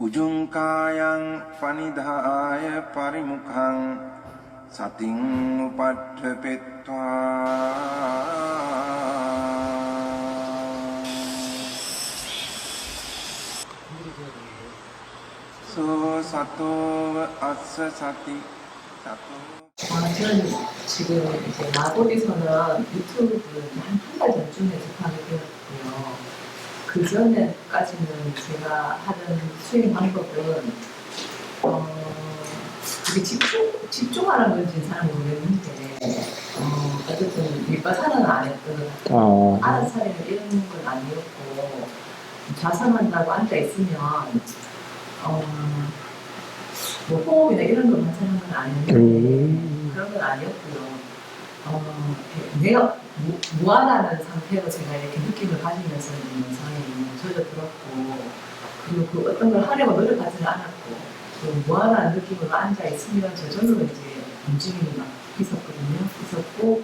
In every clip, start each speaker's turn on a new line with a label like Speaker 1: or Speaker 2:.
Speaker 1: උජුංකායන් පනිදාය පරිමුඛං සතින් උපට්ඨපෙත්වා සෝ සතෝව අස්ස සති සතෝ
Speaker 2: 아, 저는 지금 이제 마골에서는 유튜브를 한한 달 전쯤에 접하게 되었고요. 그 전에까지는 제가 하는 수행 방법은 어, 그게 집중 집중하는 건지는 잘 모르겠는데 어, 어쨌든 밑바사는 안 했던.
Speaker 3: 어,
Speaker 2: 알아차리는 이런 건 아니었고 좌상한다고 앉아 있으면 어, 뭐 호흡이나 이런 것만 하는 건 아닌데
Speaker 3: 음.
Speaker 2: 그런 건 아니었고요. 어, 내가 무, 무한하는 상태로 제가 이렇게 느낌을 가지면서 있는 상황이 저도 들었고 그리고 그 어떤 걸 하려고 노력하지는 않았고 그 무한한 느낌으로 앉아 있으면 저절로 이제 움직임이 막 있었거든요. 있었고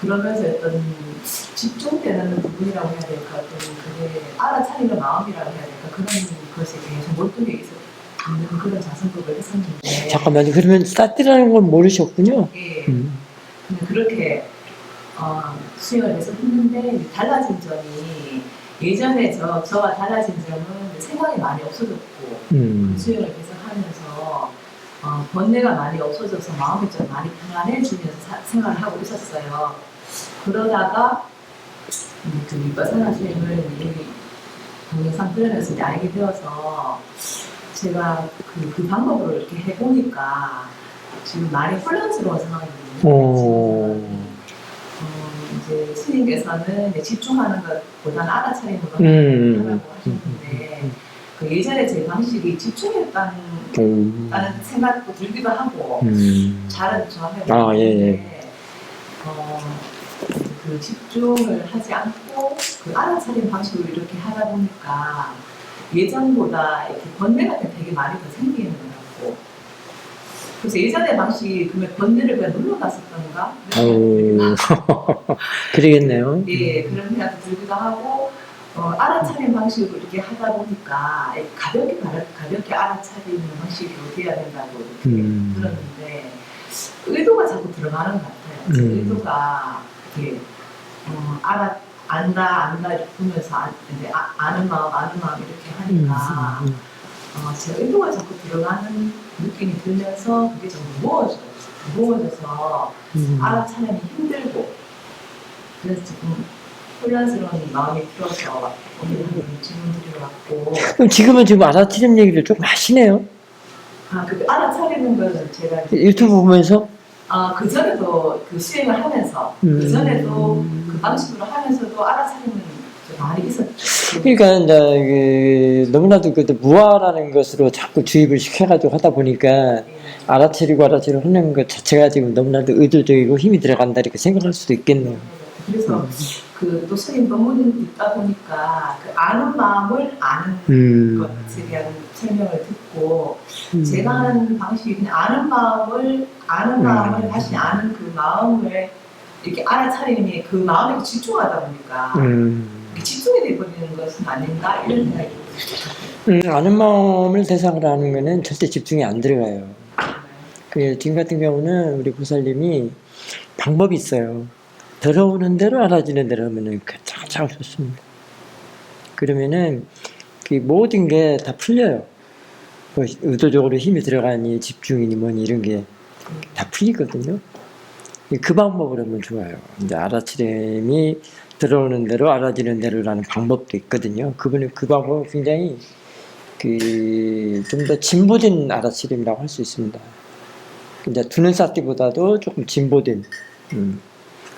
Speaker 2: 그러면서 어떤 집중되는 부분이라고 해야 될까, 또 그게 알아차리는 마음이라고 해야 될까, 그런 것에 계속 몰두해 있는 그런 자성급을 했었는데.
Speaker 3: 잠깐만요. 그러면 사티라는 건 모르셨군요.
Speaker 2: 예.
Speaker 3: 음.
Speaker 2: 그렇게 어, 수행을 해서 했는데 달라진 점이 예전에 저, 저와 달라진 점은 생각이 많이 없어졌고
Speaker 3: 음.
Speaker 2: 수행을 계속 하면서 어, 번뇌가 많이 없어져서 마음이 좀 많이 편안해지면서 사- 생활을 하고 있었어요. 그러다가 음, 그 위바사나 수행을 이 동영상 이제 알게 되어서 제가 그, 그 방법으로 이렇게 해보니까 지금 많이 혼란스러운 상황이거든요.
Speaker 3: 오.
Speaker 2: 어, 이제 스님께서는 이제 집중하는 것보다는 알아차림으로
Speaker 3: 음.
Speaker 2: 하라고 하셨는데 그 예전에 제 방식이 집중했다는
Speaker 3: 음.
Speaker 2: 생각도 들기도 하고
Speaker 3: 음.
Speaker 2: 잘은 좋아해요.
Speaker 3: 아, 예, 예.
Speaker 2: 어, 그 집중을 하지 않고 그 알아차림 방식으로 이렇게 하다 보니까 예전보다 이렇게 번뇌 같은 게 되게 많이 더 생기는 그래서 예전의 방식이 그러면 번뇌를 그냥 눌러놨었던가
Speaker 3: 아우. 그러겠네요.
Speaker 2: 예, 그런 생각도 들기도 하고 어, 알아차리는 방식으로 이렇게 하다 보니까 가볍게 가볍- 가볍게 알아차리는 방식으로 돼야 된다고 이렇게
Speaker 3: 음.
Speaker 2: 들었는데 의도가 자꾸 들어가는 것 같아요. 그
Speaker 3: 음.
Speaker 2: 의도가 이렇게 어, 알아 안다 안다 이렇게 보면서 아, 이제 아, 아는 마음 아는 마음 이렇게
Speaker 3: 음.
Speaker 2: 하니까 어, 제 의도가 자꾸 들어가는 느낌이 들면서 그게 좀 무거워져요. 무거워져서
Speaker 3: 음.
Speaker 2: 알아차림이 힘들고 그래서 지금 혼란스러운 마음이 들어서 오늘 한번 질문 드리러 왔고
Speaker 3: 그럼 지금은 지금 알아차림 얘기를 좀 하시네요.
Speaker 2: 아, 그 알아차리는 거는 제가 이제
Speaker 3: 유튜브 보면서.
Speaker 2: 아, 그 전에도 그 수행을 하면서
Speaker 3: 음.
Speaker 2: 그 전에도 그 방식으로 하면서도 알아차리는 좀 많이 있었죠.
Speaker 3: 그러니까 이제 그 너무나도 그 무아라는 것으로 자꾸 주입을 시켜가지고 하다 보니까
Speaker 2: 예.
Speaker 3: 알아차리고 알아차리고 하는 것 자체가 지금 너무나도 의도적이고 힘이 들어간다 이렇게 생각할 수도 있겠네요.
Speaker 2: 그래서 그 또 스님 법문이 있다 보니까 그 아는 마음을 아는
Speaker 3: 음.
Speaker 2: 것에 대한 설명을 듣고
Speaker 3: 음.
Speaker 2: 제가 하는 방식이 그냥 아는 마음을 아는 마음을
Speaker 3: 음.
Speaker 2: 다시 아는 그 마음을 이렇게 알아차리니 그 마음에 집중하다 보니까
Speaker 3: 음.
Speaker 2: 집중이 돼버리는 것은 아닌가 이런 생각이.
Speaker 3: 음, 아는 마음을 대상으로 하는 거는 절대 집중이 안 들어가요. 그 지금 같은 경우는 우리 보살님이 방법이 있어요. 들어오는 대로 알아지는 대로 하면은 가장 좋습니다. 그러면은 그 모든 게 다 풀려요. 뭐 의도적으로 힘이 들어가니 집중이니 뭐니 이런 게 다 풀리거든요. 그 방법으로 하면 좋아요. 이제 알아차림이 들어오는 대로 알아지는 대로라는 방법도 있거든요. 그분은 그 방법은 굉장히 그 좀 더 진보된 알아차림이라고 할 수 있습니다. 이제 두는 쌓기보다도 조금 진보된 음.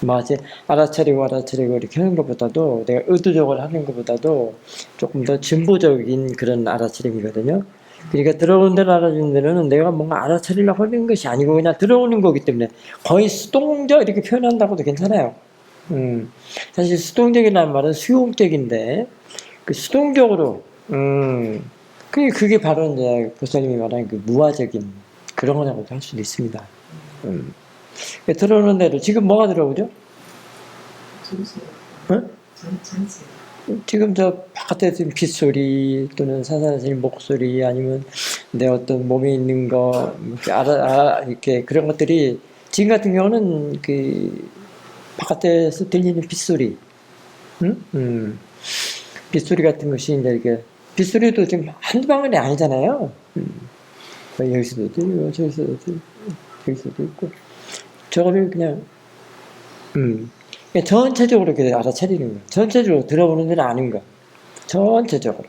Speaker 3: 뭐 이제 알아차리고 알아차리고 이렇게 하는 것보다도 내가 의도적으로 하는 것보다도 조금 더 진보적인 그런 알아차림이거든요. 그러니까 들어오는 대로 알아주는 데는 내가 뭔가 알아차리려고 하는 것이 아니고 그냥 들어오는 거기 때문에 거의 수동적 이렇게 표현한다고도 괜찮아요. 음, 사실 수동적이라는 말은 수용적인데 그 수동적으로 음, 그게, 그게 바로 이제 보살님이 말하는 그 무화적인 그런 거라고도 할 수도 있습니다. 음. 그 들어오는 대로 지금 뭐가 들어오죠? 응?
Speaker 2: 전체.
Speaker 3: 지금 저 바깥에 지금 빗소리 또는 사사님 목소리 아니면 내 어떤 몸에 있는 거 이렇게 알아, 아, 이렇게 그런 것들이 지금 같은 경우는 그 바깥에서 들리는 빗소리, 응? 음. 빗소리 같은 것이 이제 이렇게 빗소리도 지금 한두 방울이 아니잖아요. 음. 여기서도 들리고 저기서도 들리고 여기서도 있고 저거를 그냥 음. 전체적으로 이렇게 알아차리는 거야. 전체적으로 들어보는 데는 아는 거야. 전체적으로.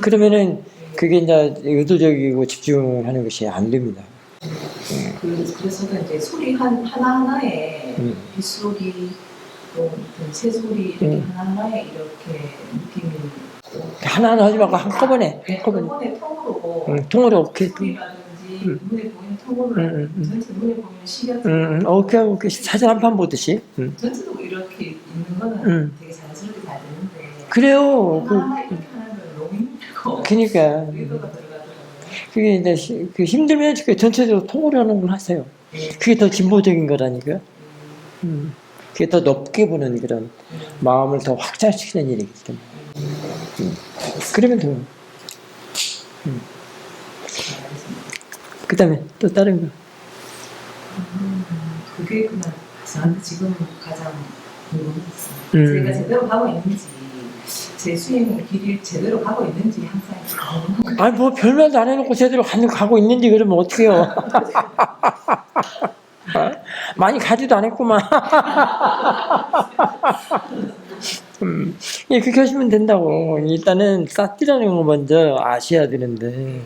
Speaker 3: 그러면은 그게 이제 의도적이고 집중을 하는 것이 안 됩니다.
Speaker 2: 그, 그래서 이제 소리 한, 하나하나에
Speaker 3: 음.
Speaker 2: 빗소리 또 어떤 새소리 이렇게
Speaker 3: 음.
Speaker 2: 하나하나에 이렇게 느낌이
Speaker 3: 하나하나 하지 말고 한꺼번에,
Speaker 2: 네,
Speaker 3: 한꺼번에.
Speaker 2: 한꺼번에 통으로
Speaker 3: 응, 통으로 오케이.
Speaker 2: 소리라든지
Speaker 3: 음.
Speaker 2: 눈에 보이는 통으로
Speaker 3: 음, 음, 음.
Speaker 2: 전체 눈에 보이는 시각
Speaker 3: 응, 응, 오케이, 오케이. 사진 한 판 보듯이. 응.
Speaker 2: 전체적으로 이렇게 있는 거는
Speaker 3: 음.
Speaker 2: 되게 자연스럽게 잘 되는데
Speaker 3: 그래요. 그,
Speaker 2: 하나하나 이렇게 하는 건 너무 힘들고
Speaker 3: 그니까.
Speaker 2: 의도가.
Speaker 3: 그게 이제 시- 그 힘들면 그 전체적으로 통으로 하는 걸 하세요.
Speaker 2: 네.
Speaker 3: 그게 더 진보적인 거라니까.
Speaker 2: 음,
Speaker 3: 음. 그게 더 높게 보는 그런
Speaker 2: 음,
Speaker 3: 마음을 더 확장시키는 일이기 때문에.
Speaker 2: 음.
Speaker 3: 그러면 돼요.
Speaker 2: 알겠습니다.
Speaker 3: 그 다음에 또 다른 거.
Speaker 2: 음, 그게 그냥 저한테 지금 가장 궁금했어요.
Speaker 3: 음.
Speaker 2: 제가 제대로 가고 있는지 제 수행을 길을 제대로 가고 있는지 항상.
Speaker 3: 아니, 뭐, 별말도 안 해놓고 제대로 가고 있는지 그러면 어떡해요. 어? 많이 가지도 않았구만. 음, 예, 그렇게 하시면 된다고. 일단은 사띠라는 거 먼저 아셔야 되는데.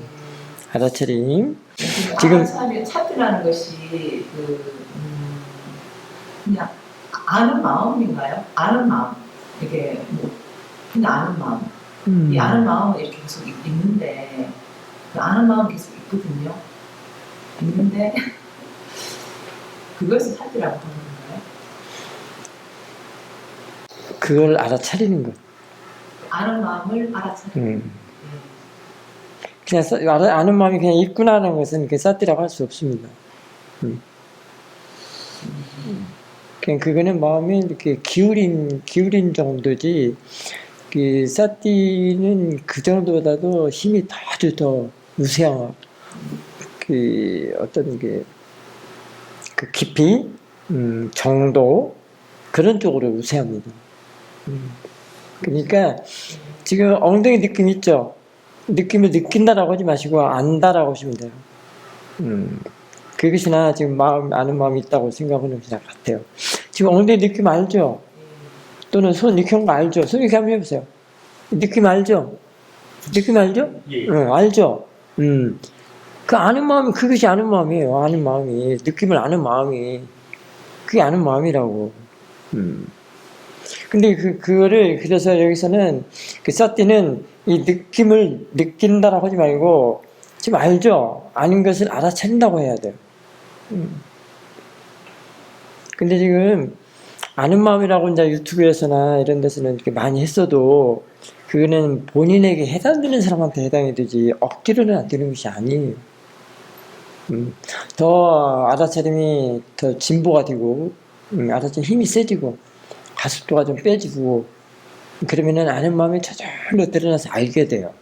Speaker 3: 알아차림. 지금-
Speaker 2: 지금 차트라는 것이 그 음, 그냥 아는 마음인가요? 아는 마음 이게 뭐 그냥 아는 마음
Speaker 3: 음.
Speaker 2: 이 아는 마음은 이렇게 계속 있- 있는데 그 아는 마음은 계속 있거든요. 있는데 그것을 차트라고 하는 건가요?
Speaker 3: 그걸 알아차리는 것.
Speaker 2: 아는 마음을 알아차리는
Speaker 3: 음. 그냥 사- 아는 마음이 그냥 있구나라는 것은 그 사띠라고 할 수 없습니다. 음. 그냥 그거는 마음이 이렇게 기울인 기울인 정도지. 그 사띠는 그 정도보다도 힘이 더 아주 더 우세한 그 어떤 게 그 깊이, 음, 정도 그런 쪽으로 우세합니다. 음. 그러니까 지금 엉덩이 느낌 있죠? 느낌을 느낀다라고 하지 마시고 안다라고 하시면 돼요. 음, 그것이나 지금 마음 아는 마음이 있다고 생각하는 것이나 같아요. 지금 엉덩이 느낌 알죠? 또는 손 느끼는 거 알죠? 손 이렇게 한번 해보세요. 느낌 알죠? 느낌 알죠?
Speaker 4: 예.
Speaker 3: 응, 알죠? 음, 그 아는 마음이 그것이 아는 마음이에요. 아는 마음이 느낌을 아는 마음이 그게 아는 마음이라고. 음. 근데 그 그거를 그래서 여기서는 그 사띠는 이 느낌을 느낀다라고 하지 말고 지금 알죠? 아는 것을 알아차린다고 해야 돼요. 음. 근데 지금 아는 마음이라고 이제 유튜브에서나 이런 데서는 이렇게 많이 했어도 그거는 본인에게 해당되는 사람한테 해당이 되지 억지로는 안 되는 것이 아니에요. 음, 더 알아차림이 더 진보가 되고 음, 알아차림 힘이 세지고 가속도가 좀 빼지고 그러면은 아는 마음이 저절로 드러나서 알게 돼요.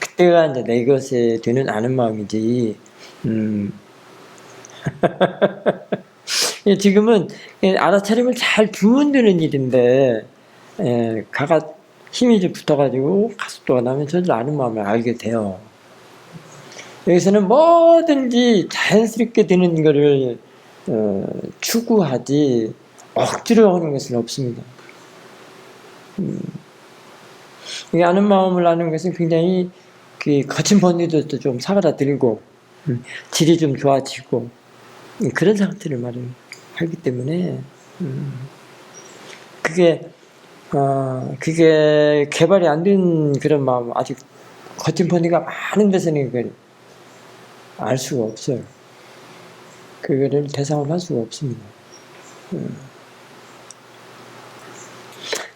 Speaker 3: 그때가 이제 내 것에 되는 아는 마음이지. 음. 예, 지금은 예, 알아차림을 잘 주면 되는 일인데 예, 가가 힘이 좀 붙어가지고 가속도가 나면 저절로 아는 마음을 알게 돼요. 여기서는 뭐든지 자연스럽게 되는 거를 어, 추구하지 억지로 하는 것은 없습니다. 음. 이 아는 마음을 아는 것은 굉장히 그 거친 번뇌도 좀 사그라들고 음, 질이 좀 좋아지고 음, 그런 상태를 말 하기 때문에 음, 그게 어, 그게 개발이 안 된 그런 마음 아직 거친 번뇌가 많은 데서는 그걸 알 수가 없어요. 그거를 대상을 할 수가 없습니다. 음.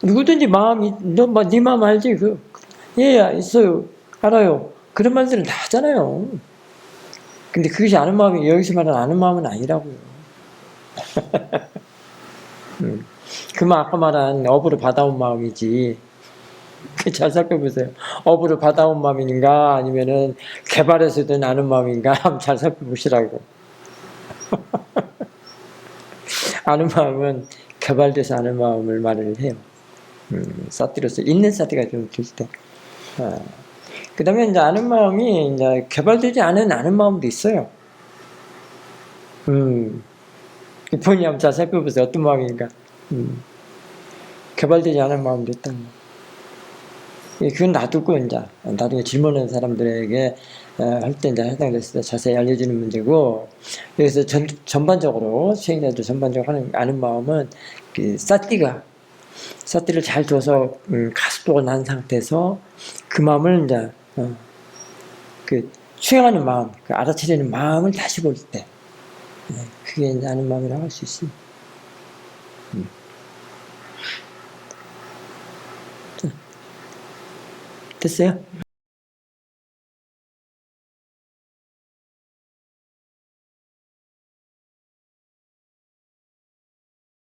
Speaker 3: 누구든지 마음이 너네 마음 알지 그 예야 있어요 알아요 그런 말들은 다 하잖아요. 근데 그것이 아는 마음이 여기서 말하는 아는 마음은 아니라고요. 음. 그만 아까 말한 업으로 받아온 마음이지. 그 잘 살펴보세요. 업으로 받아온 마음인가 아니면은 개발해서도 나는 마음인가 잘 살펴보시라고. 아는 마음은 개발돼서 아는 마음을 말을 해요. 음, 사티로서 있는 사티가 좀들 때. 아. 그 다음에 이제 아는 마음이 이제 개발되지 않은 아는 마음도 있어요. 음. 본인이 한번 잘 살펴보세요. 어떤 마음인가. 음. 개발되지 않은 마음도 있다는 거. 예, 그건 놔두고 이제 나중에 질문하는 사람들에게 어, 할때 이제 해당됐을 때 자세히 알려주는 문제고 여기서 전, 전반적으로 수행자들 전반적으로 하는 아는 마음은 그 사띠가 사띠를 잘 둬서 음, 가속도가 난 상태에서 그 마음을 이제 어, 그 수행하는 마음, 그 알아차리는 마음을 다시 볼 때, 예, 그게 이제 아는 마음이라고 할 수 있습니다. 음. 자, 됐어요?